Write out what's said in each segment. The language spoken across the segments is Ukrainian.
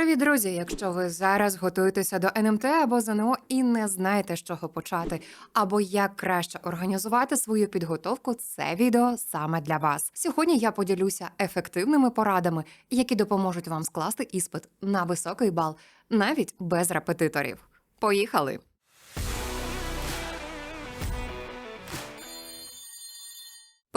Привіт, друзі! Якщо ви зараз готуєтеся до НМТ або ЗНО і не знаєте, з чого почати, або як краще організувати свою підготовку, це відео саме для вас. Сьогодні я поділюся ефективними порадами, які допоможуть вам скласти іспит на високий бал, навіть без репетиторів. Поїхали!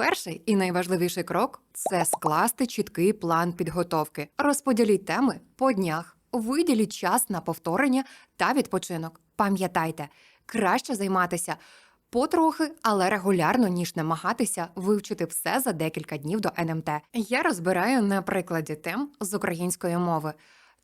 Перший і найважливіший крок це скласти чіткий план підготовки. Розподіліть теми по днях, виділіть час на повторення та відпочинок. Пам'ятайте, краще займатися потрохи, але регулярно, ніж намагатися вивчити все за декілька днів до НМТ. Я розбираю на прикладі тем з української мови.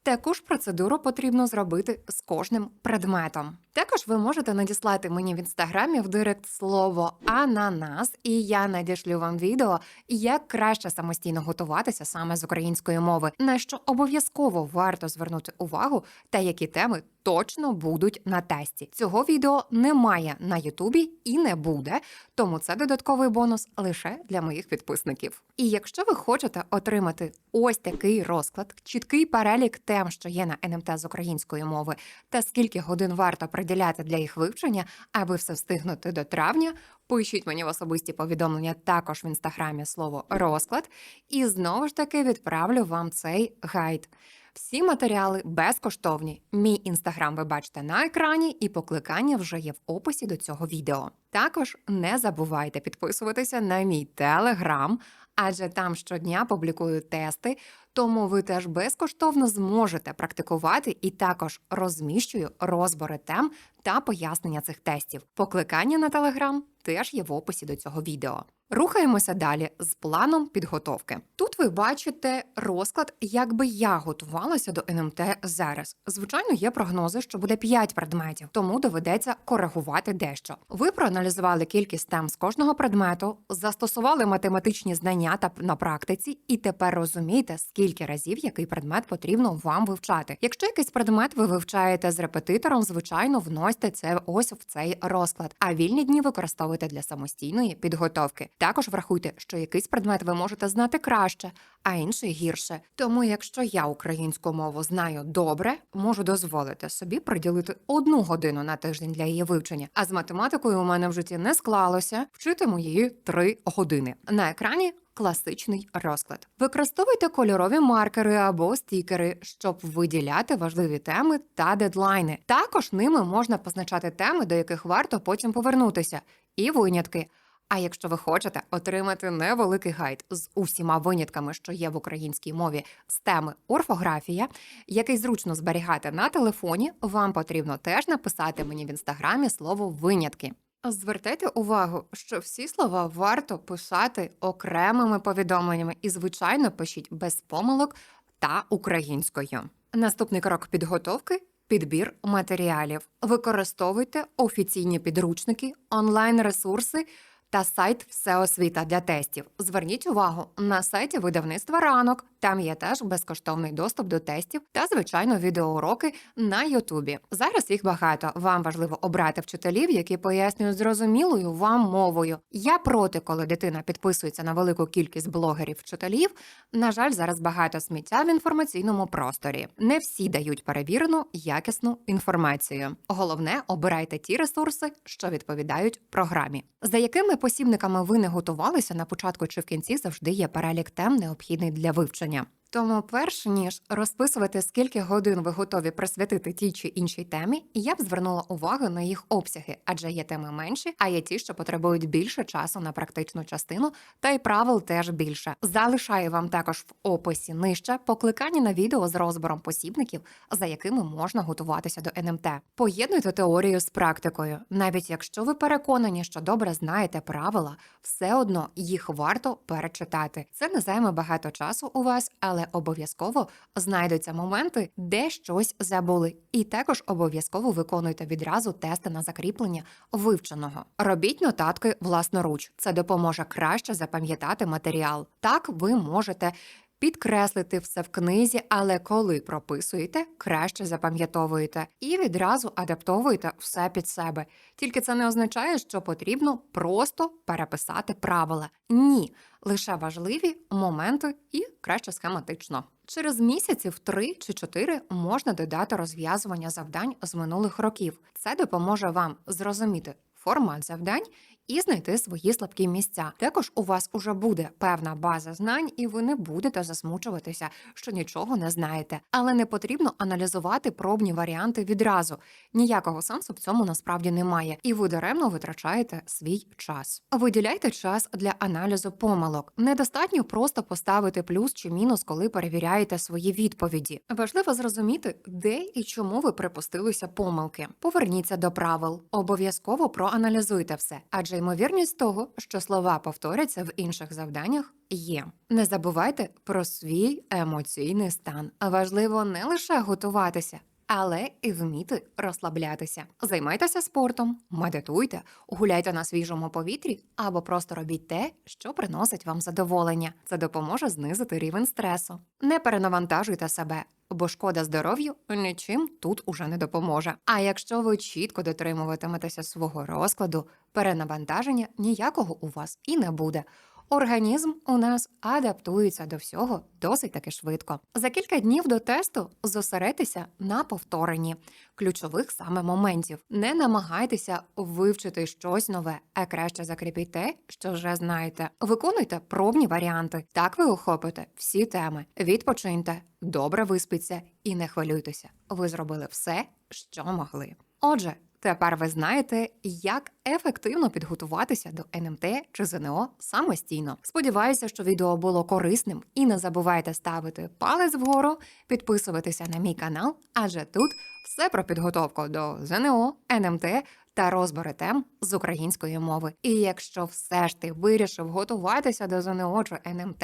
Таку ж процедуру потрібно зробити з кожним предметом. Також ви можете надіслати мені в інстаграмі в директ слово ананас, і я надішлю вам відео, як краще самостійно готуватися саме з української мови, на що обов'язково варто звернути увагу та які теми точно будуть на тесті. Цього відео немає на Ютубі і не буде, тому це додатковий бонус лише для моїх підписників. І якщо ви хочете отримати ось такий розклад, чіткий перелік тем, що є на НМТ з української мови, та скільки годин варто приділяти для їх вивчення, аби все встигнути до травня, пишіть мені в особисті повідомлення також в інстаграмі слово розклад, і знову ж таки відправлю вам цей гайд. Всі матеріали безкоштовні. Мій інстаграм ви бачите на екрані, і покликання вже є в описі до цього відео. Також не забувайте підписуватися на мій телеграм, адже там щодня публікую тести, тому ви теж безкоштовно зможете практикувати і також розміщую розбори тем та пояснення цих тестів. Покликання на телеграм теж є в описі до цього відео. Рухаємося далі з планом підготовки. Тут ви бачите розклад, як би я готувалася до НМТ зараз. Звичайно, є прогнози, що буде 5 предметів, тому доведеться коригувати дещо. Ви проаналізували кількість тем з кожного предмету, застосували математичні знання та на практиці, і тепер розумієте, скільки разів який предмет потрібно вам вивчати. Якщо якийсь предмет ви вивчаєте з репетитором, звичайно, вносьте це ось в цей розклад. А вільні дні використовуйте для самостійної підготовки. Також врахуйте, що якийсь предмет ви можете знати краще, а інший гірше. Тому, якщо я українську мову знаю добре, можу дозволити собі приділити одну годину на тиждень для її вивчення. А з математикою у мене в житті не склалося. Вчитиму її три години. На екрані класичний розклад. Використовуйте кольорові маркери або стікери, щоб виділяти важливі теми та дедлайни. Також ними можна позначати теми, до яких варто потім повернутися, і винятки. А якщо ви хочете отримати невеликий гайд з усіма винятками, що є в українській мові з теми орфографія, який зручно зберігати на телефоні, вам потрібно теж написати мені в інстаграмі слово винятки. Звертайте увагу, що всі слова варто писати окремими повідомленнями і, звичайно, пишіть без помилок та українською. Наступний крок підготовки. Підбір матеріалів. Використовуйте офіційні підручники, онлайн-ресурси та сайт Всеосвіта для тестів. Зверніть увагу на сайті видавництва ранок. Там є теж безкоштовний доступ до тестів та, звичайно, відеоуроки на Ютубі. Зараз їх багато. Вам важливо обрати вчителів, які пояснюють зрозумілою вам мовою. Я проти, коли дитина підписується на велику кількість блогерів-вчителів. На жаль, зараз багато сміття в інформаційному просторі. Не всі дають перевірену якісну інформацію. Головне, обирайте ті ресурси, що відповідають програмі. За якими посібниками ви не готувалися на початку чи в кінці завжди є перелік тем, необхідний для вивчення населення. Тому, перш ніж розписувати, скільки годин ви готові присвятити тій чи іншій темі, я б звернула увагу на їх обсяги, адже є теми менші, а є ті, що потребують більше часу на практичну частину, та й правил теж більше. Залишаю вам також в описі нижче покликання на відео з розбором посібників, за якими можна готуватися до НМТ. Поєднуйте теорію з практикою, навіть якщо ви переконані, що добре знаєте правила, все одно їх варто перечитати. Це не займе багато часу у вас, але обов'язково знайдуться моменти, де щось забули. І також обов'язково виконуйте відразу тести на закріплення вивченого. Робіть нотатки власноруч. Це допоможе краще запам'ятати матеріал. Так ви можете. Підкреслити все в книзі, але коли прописуєте, краще запам'ятовуєте і відразу адаптовуєте все під себе. Тільки це не означає, що потрібно просто переписати правила. Ні, лише важливі моменти і краще схематично. Через місяців 3 чи 4 можна додати розв'язування завдань з минулих років. Це допоможе вам зрозуміти формат завдань і знайти свої слабкі місця. Також у вас уже буде певна база знань, і ви не будете засмучуватися, що нічого не знаєте. Але не потрібно аналізувати пробні варіанти відразу. Ніякого сенсу в цьому насправді немає, і ви даремно витрачаєте свій час. Виділяйте час для аналізу помилок. Недостатньо просто поставити плюс чи мінус, коли перевіряєте свої відповіді. Важливо зрозуміти, де і чому ви припустилися помилки. Поверніться до правил. Обов'язково проаналізуйте все, адже ймовірність того, що слова повторяться в інших завданнях. Є не забувайте про свій емоційний стан. Важливо не лише готуватися, але і вміти розслаблятися. Займайтеся спортом, медитуйте, гуляйте на свіжому повітрі або просто робіть те, що приносить вам задоволення. Це допоможе знизити рівень стресу. Не перенавантажуйте себе. Бо шкода здоров'ю нічим тут уже не допоможе. А якщо ви чітко дотримуватиметеся свого розкладу, перенавантаження ніякого у вас і не буде. Організм у нас адаптується до всього досить таки швидко. За кілька днів до тесту зосередьтеся на повторенні ключових саме моментів. Не намагайтеся вивчити щось нове, а краще закріпіть те, що вже знаєте. Виконуйте пробні варіанти. Так ви охопите всі теми. Відпочиньте, добре виспіться і не хвилюйтеся. Ви зробили все, що могли. Отже. Тепер ви знаєте, як ефективно підготуватися до НМТ чи ЗНО самостійно. Сподіваюся, що відео було корисним і не забувайте ставити палець вгору, підписуватися на мій канал, адже тут все про підготовку до ЗНО, НМТ та розбори тем з української мови. І якщо все ж ти вирішив готуватися до ЗНО чи НМТ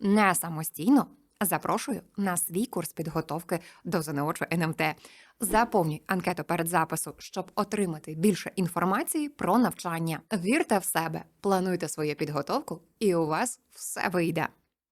не самостійно. Запрошую на свій курс підготовки до ЗНО чи НМТ. Заповнюй анкету перед запису, щоб отримати більше інформації про навчання. Вірте в себе, плануйте свою підготовку, і у вас все вийде.